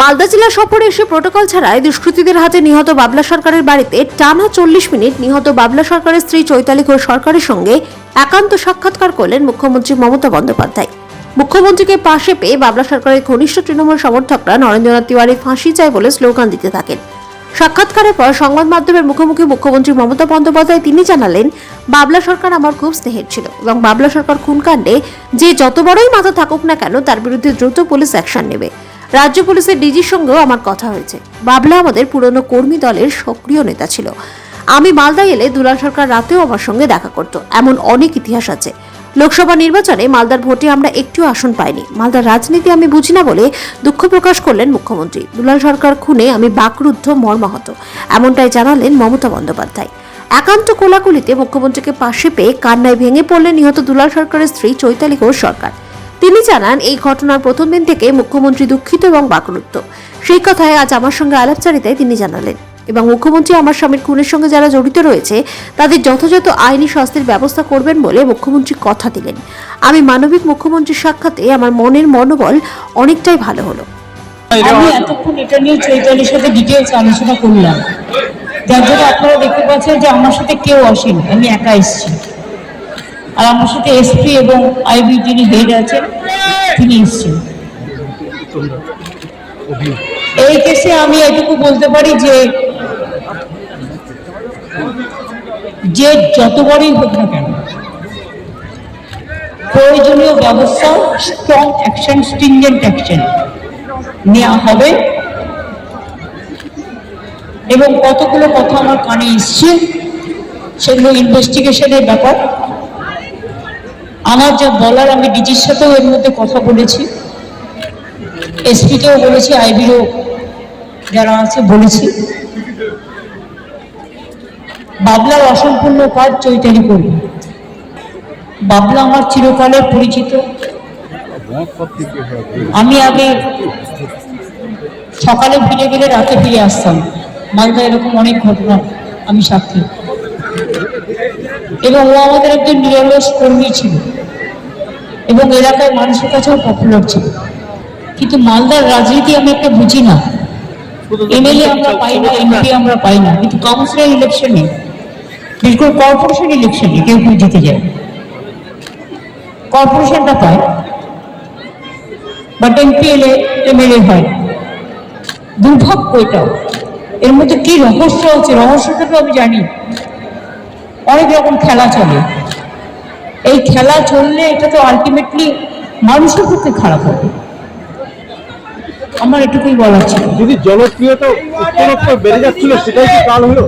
মালদা জেলা সফরে এসে প্রোটোকল ছাড়াই দুষ্কৃতীদের হাতে নিহত বাবলা সরকারের বাড়িতে টানা চল্লিশ মিনিট নিহত বাবলা সরকারের স্ত্রী চৈতালি ঘোষ সরকারের সঙ্গে একান্ত সাক্ষাৎকার করলেন মুখ্যমন্ত্রী মমতা বন্দ্যোপাধ্যায়। মুখ্যমন্ত্রীকে পাশে পেয়ে বাবলা সরকারের ঘনিষ্ঠ তৃণমূল সমর্থকরা নরেন্দ্রনাথ তিওয়ারি ফাঁসি চায় বলে স্লোগান দিতে থাকেন। সাক্ষাৎকারের পর সংবাদ মাধ্যমের মুখোমুখি মুখ্যমন্ত্রী মমতা বন্দ্যোপাধ্যায় তিনি জানালেন, বাবলা সরকার আমার খুব স্নেহের ছিল এবং বাবলা সরকার খুনকাণ্ডে যে যত বড়ই মাথা থাকুক না কেন তার বিরুদ্ধে দ্রুত পুলিশ অ্যাকশন নেবে। রাজ্য পুলিশের ডিজির সঙ্গেও আমার কথা হয়েছে। বাবলা আমাদের পুরনো কর্মী দলের সক্রিয় নেতা ছিল। আমি মালদা এলে দুলাল সরকার রাতেও আমার সঙ্গে দেখা করত। এমন অনেক ইতিহাস আছে। লোকসভা নির্বাচনে মালদার ভোটে আমরা একটিও আসন পাইনি। মালদার রাজনীতি আমি বুঝি না বলে দুঃখ প্রকাশ করলেন মুখ্যমন্ত্রী। দুলাল সরকার খুনে আমি বাকরুদ্ধ মর্মাহত, এমনটাই জানালেন মমতা বন্দ্যোপাধ্যায়। একান্ত কোলাকুলিতে মুখ্যমন্ত্রীকে পাশে পেয়ে কান্নায় ভেঙে পড়লেন নিহত দুলাল সরকারের স্ত্রী চৈতালি ঘোষ সরকার। তিনি জানান এই ঘটনার প্রথম দিন থেকে মুখ্যমন্ত্রী দুঃখিত এবং বাকরুদ্ধ। সেই কথায় আজ আমার সঙ্গে আলাপচারিতায় তিনি জানালেন এবং মুখ্যমন্ত্রী আমার স্বামীর খুনের সঙ্গে যারা জড়িত রয়েছে তাদের যথাযথ আইনি শাস্তির ব্যবস্থা করবেন বলে মুখ্যমন্ত্রী কথা দিলেন। আমি মানবিক মুখ্যমন্ত্রীর সাক্ষাতে আমার মনের মনোবল অনেকটাই ভালো হলো। আমি এতক্ষণ এটা নিয়ে চৈতালির সাথে ডিটেলস আলোচনা করলাম। যার জন্য আপনারা দেখতে পাচ্ছেন যে আমার সাথে কেউ আসেনি আমি একা এসেছি। আর আমার সাথে এসপি এবং আইবি যিনি হেড আছেন, তিনি এসছেন। এই কেসে আমি এটুকু বলতে পারি যে যে যত বড়ই হোক না কেন, প্রয়োজনীয় ব্যবস্থা স্ট্রং অ্যাকশন স্ট্রিংজেন্ট অ্যাকশন নেওয়া হবে। এবং কতগুলো কথা আমার কানে এসছে, সেগুলো ইনভেস্টিগেশনের ব্যাপার। আমার যা বলার, আমি ডিজির সাথেও এর মধ্যে কথা বলেছি। এসপিকেও বলেছি, আইবিরও যারা আছে বলেছি। বাবলার অসম্পূর্ণ কাজ চৈতালি করবে। বাবলা আমার চিরকালের পরিচিত। আমি আগে সকালে ফিরে গেলে রাতে ফিরে আসতাম। মালদা এরকম অনেক ঘটনা আমি সাক্ষী। এবং ও আমাদের একজন নিরলস কর্মী ছিল। এবং এলাকার মানুষের কাছেও পপুলার ছিল। কিন্তু মালদার রাজনীতি আমি একটা বুঝি না। এমএলএ আমরা পাই না এমপি আমরা পাই না। কিন্তু কাউন্সিলর ইলেকশনে বিশেষ করে কর্পোরেশন ইলেকশনে কেউ কেউ জিতে যায়। কর্পোরেশনটা পায় বাট এমপি এলে এমএলএ হয়। দুর্ভাগ্য এটাও। এর মধ্যে কি রহস্য আছে? রহস্যটা তো আমি জানি। অনেক রকম খেলা চলে। এই খেলা চললে এটা তো আলটিমেটলি মানুষের পক্ষে খারাপ হবে। আমার এটুকুই বলার ছিল। যদি জনপ্রিয়তা উত্তরোত্তর বেড়ে যাচ্ছিল সেটাই কি কাল হলো?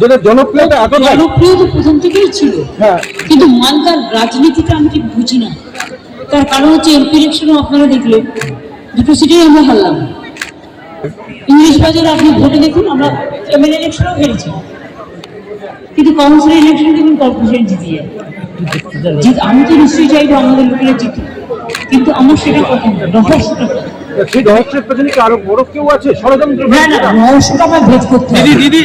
যেটা জনপ্রিয়তা এত জনপ্রিয় তো প্রথম থেকেই ছিল। হ্যাঁ। কিন্তু মালদার রাজনীতিটা আমি ঠিক বুঝি না। তার কারণ হচ্ছে এমপি ইলেকশনও আপনারা দেখলেন। দুটো সিটেই আমরা হারলাম। ইংলিশ বাজারে আপনি ভোটে দেখুন আমরা এমএলএ ইলেকশনও হেরেছি। কিন্তু কাউন্সিল ইলেকশন দেখুন কর্পোরেশন জিতে যায় জিত আমি তো নিশ্চয়ই চাইব আমাদের লোকেরা জিতুক। কিন্তু আমার সেটা প্রথম রহস্যটা সেই রহস্যের পেছনে কি আরও বড় কেউ আছে? ষড়যন্ত্র না না রহস্যটা আমার ভেদ করতে হবে। দিদি।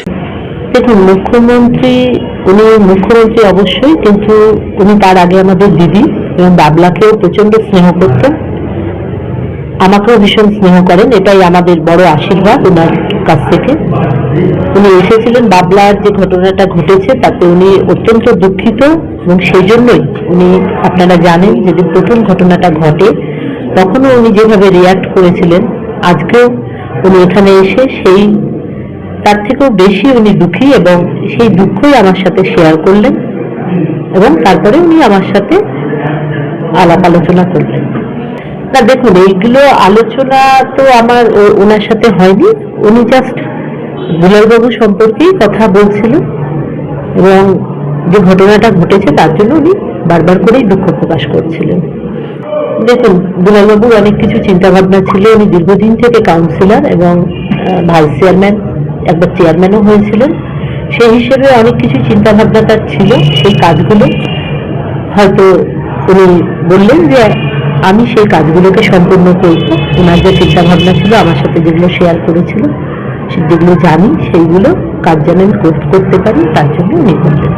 দেখুন মুখ্যমন্ত্রী উনি মুখ্যমন্ত্রী অবশ্যই কিন্তু উনি তার আগে আমাদের দিদি এবং বাবলাকেও প্রচণ্ড স্নেহ করতেন। আমাকেও ভীষণ স্নেহ করেন এটাই আমাদের বড় আশীর্বাদ ওনার কাছ থেকে। উনি এসেছিলেন বাবলার যে ঘটনাটা ঘটেছে, তাতে উনি অত্যন্ত দুঃখিত এবং সেই জন্যই উনি আপনারা জানেন যেদিন প্রথম ঘটনাটা ঘটে, তখনও উনি যেভাবে রিয়াক্ট করেছিলেন, আজকেও উনি এখানে এসে সেই, তার থেকেও বেশি উনি দুঃখী এবং সেই দুঃখই আমার সাথে শেয়ার করলেন এবং তারপরে উনি আমার সাথে আলাপ আলোচনা করলেন। দেখুন, এইগুলো আলোচনা তো আমার ওনার সাথে হয়নি। উনি জাস্ট দুলালবাবু সম্পর্কেই কথা বলছিল এবং যে ঘটনাটা ঘটেছে তার জন্য উনি বারবার করেই দুঃখ প্রকাশ করছিলেন। দেখুন দুলালবাবুর অনেক কিছু চিন্তা ভাবনা ছিল। উনি দীর্ঘদিন থেকে কাউন্সিলর এবং ভাইস চেয়ারম্যান একবার চেয়ারম্যানও হয়েছিলেন। সেই হিসেবে অনেক কিছু চিন্তা ভাবনা তার ছিল। সেই কাজগুলো হয়তো উনি বললেন যে আমি সেই কাজগুলোকে সম্পূর্ণ করব। ওনার যে চিন্তা ভাবনা ছিল, আমার সাথে যেগুলো শেয়ার করেছিল, যেগুলো জানি, সেইগুলো কাজ যেন আমি করতে পারি, তার জন্য উনি করলেন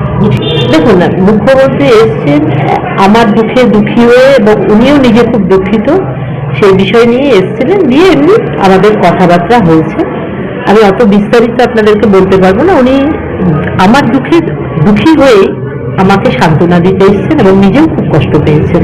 দেখুন না মুখ্যমন্ত্রী এসছেন, আমার দুঃখে দুঃখী হয়ে এবং উনিও নিজে খুব দুঃখিত, সেই বিষয় নিয়ে এসেছিলেন। দিয়ে এমনি আমাদের কথাবার্তা হয়েছে। আমি অত বিস্তারিত আপনাদেরকে বলতে পারব না। উনি আমার দুঃখের দুঃখী হয়ে আমাকে সান্ত্বনা দিতে এসেছেন এবং নিজেও খুব কষ্ট পেয়েছেন।